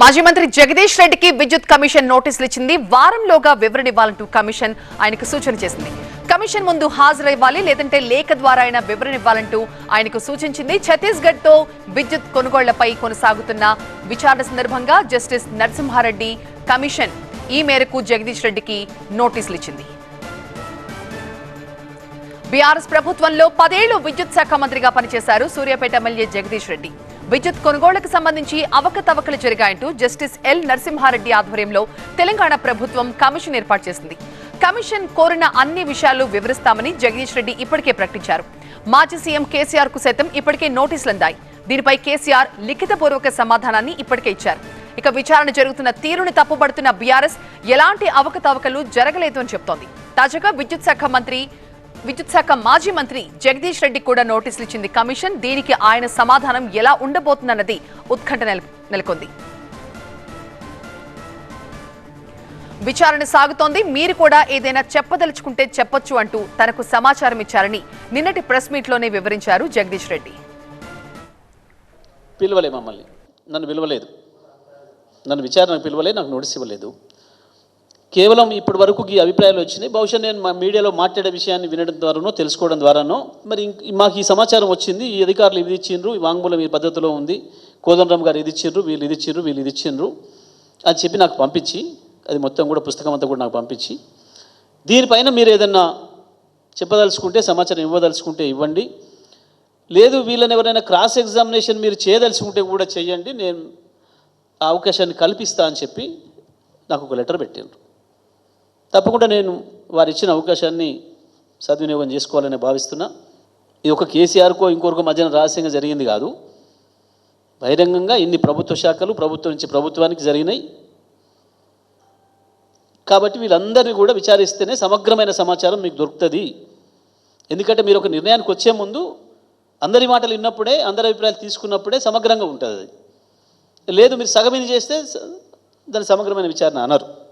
మాజీ మంత్రి జగదీష్ రెడ్డికి విద్యుత్ కమిషన్ నోటీసులు ఇచ్చింది. వారంలోగా వివరణ ఇవ్వాలంటూ కమిషన్ ఆయనకు సూచన చేసింది. కమిషన్ ముందు హాజరవ్వాలి లేదంటే లేఖ ద్వారా అయినా వివరణ ఇవ్వాలంటూ ఆయనకు సూచించింది. ఛత్తీస్గఢ్తో విద్యుత్ కొనుగోళ్ళపై కొనసాగుతున్న విచారణ సందర్భంగా జస్టిస్ నరసింహారెడ్డి కమిషన్ ఈ మేరకు జగదీష్ రెడ్డికి నోటీసులు ఇచ్చింది. బీఆర్ఎస్ ప్రభుత్వంలో పదేళ్ళు విద్యుత్ శాఖ మంత్రిగా పనిచేశారు సూర్యాపేట ఎమ్మెల్యే జగదీష్ రెడ్డి. విద్యుత్ కొనుగోళ్ళకు సంబంధించి అవకతవకలు జరిగాయంటూ జస్టిస్ ఎల్ నరసింహారెడ్డి ఆధ్వర్యంలో తెలంగాణ ప్రభుత్వం కమిషన్ ఏర్పాటు చేసింది. కమిషన్ కోరిన అన్ని విషయాలు వివరిస్తామని జగదీష్ రెడ్డి ఇప్పటికే ప్రకటించారు. మాజీ సీఎం కేసీఆర్కు సైతం ఇప్పటికే నోటీసులు అందాయి. దీనిపై కేసీఆర్ లిఖితపూర్వక సమాధానాన్ని ఇప్పటికే ఇచ్చారు. ఇక విచారణ జరుగుతున్న తీరుని తప్పుపడుతున్న బీఆర్ఎస్ ఎలాంటి అవకతవకలు జరగలేదు అని చెప్తోంది. తాజాగా విద్యుత్ శాఖ మంత్రి విద్యుత్ శాఖ మాజీ మంత్రి జగదీష్ రెడ్డి కూడా నోటీసులు ఇచ్చింది. కమిషన్ దీనికి ఆయన సమాధానం ఎలా ఉండబోతుందన్నది ఉత్కంఠ నెల- నెలకొంది. విచారణ సాగుతోంది. మీరు కూడా ఏదైనా చెప్పదలుచుకుంటే చెప్పొచ్చు అంటూ తనకు సమాచారం ఇచ్చారని నిన్నటి ప్రెస్ మీట్లోనే వివరించారు జగదీష్ రెడ్డి. పిలవలే మమ్మల్ని. నన్ను పిలవలేదు. నన్ను విచారణ పిలవలే నాకు నోటీస్ ఇవ్వలేదు. కేవలం ఇప్పటి వరకు ఈ అభిప్రాయాలు వచ్చినాయి. బహుశా నేను మా మీడియాలో మాట్లాడే విషయాన్ని వినడం ద్వారానో తెలుసుకోవడం ద్వారానో మరి ఇంక- మాకు ఈ సమాచారం వచ్చింది. ఈ అధికారులు ఇది ఇచ్చిండ్రు ఈ వాంగ్మూలం ఈ పద్ధతిలో ఉంది. కోదండరామ్ గారు ఇది ఇచ్చిండ్రు వీళ్ళు ఇది ఇచ్చిండ్రు వీళ్ళు ఇది ఇచ్చిండ్రు అని చెప్పి నాకు పంపించి అది మొత్తం కూడా పుస్తకం అంతా కూడా నాకు పంపించి దీనిపైన మీరు ఏదన్నా చెప్పదలుచుకుంటే సమాచారం ఇవ్వదలుచుకుంటే ఇవ్వండి. లేదు వీళ్ళని ఎవరైనా క్రాస్ ఎగ్జామినేషన్ మీరు చేయదలుచుకుంటే కూడా చేయండి. నేను ఆ అవకాశాన్ని కల్పిస్తా అని చెప్పి నాకు ఒక లెటర్ పెట్టిండ్రు. తప్పకుండా నేను వారు ఇచ్చిన అవకాశాన్ని సద్వినియోగం చేసుకోవాలని భావిస్తున్నా. ఇది ఒక కేసీఆర్కో ఇంకొక మధ్యన రహస్యంగా జరిగింది కాదు. బహిరంగంగా ఇన్ని ప్రభుత్వ శాఖలు ప్రభుత్వం నుంచి ప్రభుత్వానికి జరిగినాయి. కాబట్టి వీళ్ళందరినీ కూడా విచారిస్తేనే సమగ్రమైన సమాచారం మీకు దొరుకుతుంది. ఎందుకంటే మీరు ఒక నిర్ణయానికి వచ్చే ముందు అందరి మాటలు విన్నప్పుడే అందరి అభిప్రాయాలు తీసుకున్నప్పుడే సమగ్రంగా ఉంటుంది లేదు మీరు సగమిని చేస్తే దాని సమగ్రమైన విచారణ అనరు.